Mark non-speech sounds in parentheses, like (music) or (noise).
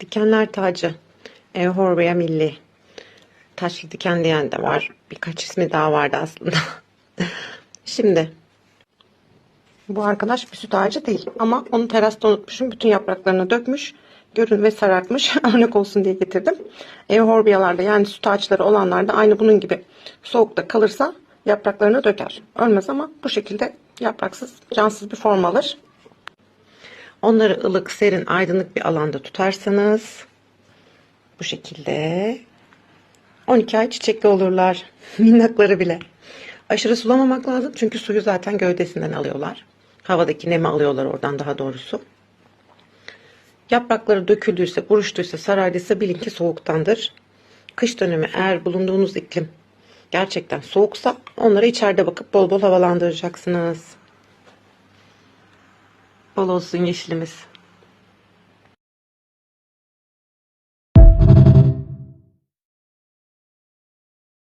Dikenler tacı. Euhorbia milli. Taşlı diken diyen de var. Birkaç ismi daha vardı aslında. (laughs) Şimdi bu arkadaş bir süt ağacı değil ama onu terasta unutmuşum. Bütün yapraklarını dökmüş. Görün ve sarartmış. (laughs) Örnek olsun diye getirdim. Euhorbialarda yani süt ağaçları olanlarda aynı bunun gibi soğukta kalırsa yapraklarını döker. Ölmez ama bu şekilde yapraksız, cansız bir form alır. Onları ılık, serin, aydınlık bir alanda tutarsanız bu şekilde 12 ay çiçekli olurlar. (laughs) Minnakları bile. Aşırı sulamamak lazım çünkü suyu zaten gövdesinden alıyorlar. Havadaki nemi alıyorlar oradan daha doğrusu. Yaprakları döküldüyse, buruştuysa, sarardıysa bilin ki soğuktandır. Kış dönemi eğer bulunduğunuz iklim gerçekten soğuksa onları içeride bakıp bol bol havalandıracaksınız. Bol olsun yeşilimiz.